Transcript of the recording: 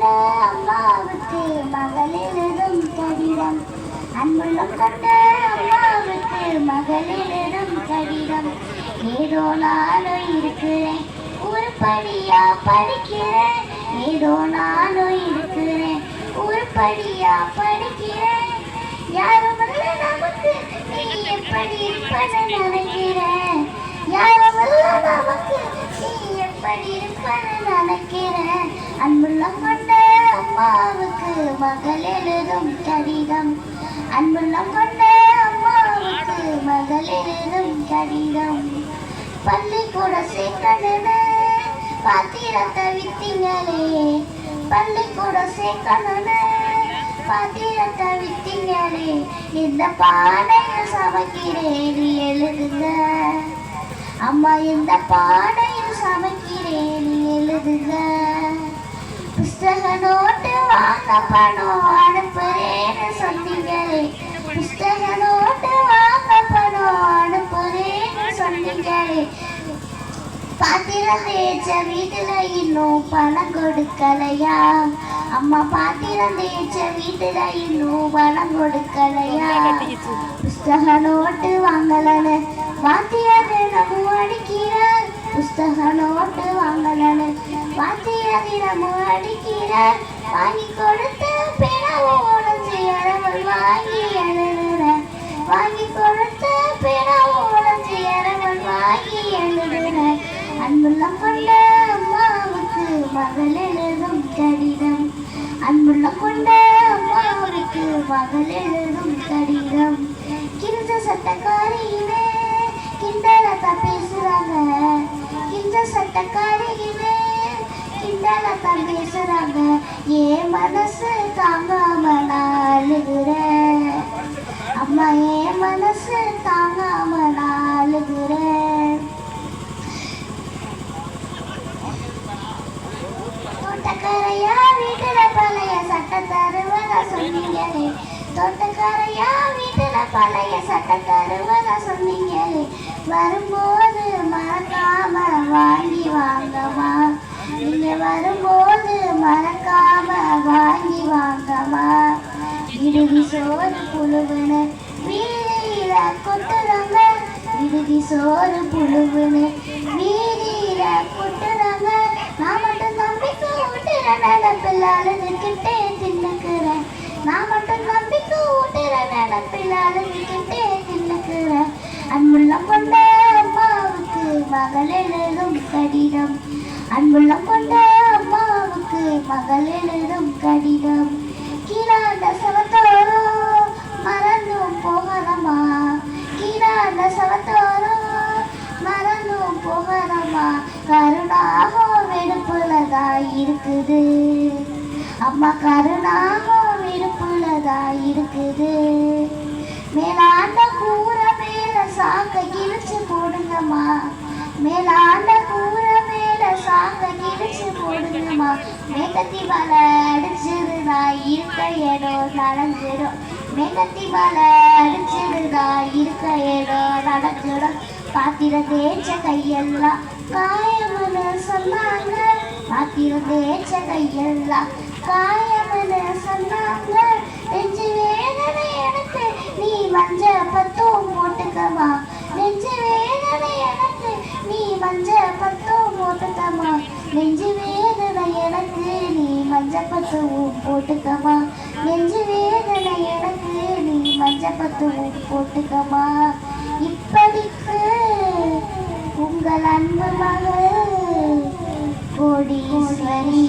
கொண்ட அம்மாவுக்கு மகளிரிடம் கடிதம். அன்புள்ளம் கொண்ட அம்மாவுக்கு மகளிரிடம் கடிதம். ஏதோ நானும் இருக்கிறேன் உருப்படியா படிக்கிறேன். ஏதோ நானும் இருக்கிறேன் உருப்படியா படிக்கிறேன். யாரும் நமக்கு நீ எப்படி இருப்பதை நினைக்கிறேன்? அம்மாவுக்கு மகள் எழுதும் கடிதம். அன்புள்ளம் கொண்ட அம்மாவுக்கு மகள் எழுதும் கடிதம். பள்ளிக்கூட சேர்க்கணுன்னு பாத்திரத்தை வித்தீங்களே. பள்ளிக்கூட சேர்க்கணுன்னு பாத்திரத்தை வித்தீங்களே. இந்த பானையில் சமைக்கிறேன் எழுதுங்க. அம்மா இந்த பானையும் சமைக்கிறேன் எழுதுங்க. புஸ்தக நோட்டு வாங்க பணம் அனுப்புறேன்னு சொன்னீங்களே புஸ்தக நோட்டு வாங்க பணம் அனுப்புறேன்னு சொன்னீங்களே பாத்திரம் தேய்ச்ச வீட்டுல இன்னும் பணம் கொடுக்கலையா? அம்மா பாத்திரம் தேய்ச்ச வீட்டுல இன்னும் பணம் கொடுக்கலையா? புஸ்தக நோட்டு வாங்கலன்னு. வாத்தியார் தினமும் அடிக்கிறார். புஸ்தக நோட்டு வாங்கலன்னு. வாத்தியார் தினமும் அடிக்கிறார். வாங்கி கொடுத்து பிணவும் உடஞ்சி இரவல் வாங்கி எழுதுறேன் வாங்கி கொடுத்த பிணவும் உடஞ்சி இரவல் வாங்கி எழுதுறேன் அன்புள்ளம் கொண்ட அம்மாவுக்கு மகள் எழுதும் கடிதம். அன்புள்ளம் கொண்ட அம்மாவுக்கு மகள் எழுதும் கடிதம். கிழிஞ்ச சட்டக்காரியிலே கிண்டலத்தா பேசுறாங்க. கிழிஞ்ச சட்டக்காரியிலே கிண்டலத்தா பேசுறாங்க ஏன் மனசு தாங்காம நான் அழுகிறேன் அம்மா ஏன் மனசு தாங்காம தோட்டக்காரையா வீட்டுல பழைய சட்டை தருவதா சொன்னீங்களே. தோட்டக்காரையா வீட்டுல பழைய சட்டை தருவதா சொன்னீங்களே. வரும்போது மறக்காம வாங்கி வாங்கம்மா. வரும்போது மறக்காம வாங்கி வாங்கம்மா. இறுதி சோறு புழுவுன்னு வீதியில கொட்டுறாங்க. இறுதி சோறு புழுவுன்னு வீதியில கொட்டுறாங்க. நான் மட்டும் நம்பிக்கை ஊட்டுறேன் நினப்பில் அழுதுகிட்டே தின்னுக்கிறேன். நான் மட்டும் நம்பிக்கை ஊட்டுறேன் நினப்பில் அழுதுகிட்டே தின்னுக்கிறேன். அன்புள்ள கொண்ட அம்மாவுக்கு மகள் எழுதும் கடிதம். அன்புள்ளம் கொண்ட அம்மாவுக்கு மகள் எழுதும் கடிதம். கீழாண்ட சவத்தோறும் மறந்தும் போகலமா கீழாண்ட சவத்தோறும் மறந்தும் போகலமா கருணாகம் வெடுப்புலதா இருக்குது. அம்மா கருணாகம் வெடுப்புலதா இருக்குது. மேலாண்ட கூற மேல சாக்க கிழிச்சு போடுங்கம்மா. மேலாண்ட மேல சாக்க போடுங்கம்மா. மேகத்தி மலை அடிச்சிரு இருக்க இடம் நனைஞ்சிடும் மேகத்தி மலை அடிச்சிரு இருக்க இடம் நனைஞ்சிடும் பாத்திரம் தேய்ச்ச கையெல்லாம் காயம்னு சொன்னாங்க. பாத்திரம் தேய்ச்ச கையெல்லாம் காயம்னு சொன்னாங்க. நெஞ்சு வேதனை எனக்கு நீ மஞ்ச பத்தும் மஞ்சப்பத்துவும் போட்டுக்கமா நெஞ்சு வேதனை எனக்கு நீ மஞ்சப்பத்துவும் போட்டுக்கமா இப்படிக்கு உங்கள் அன்பு மகள் கோடீஸ்வரி.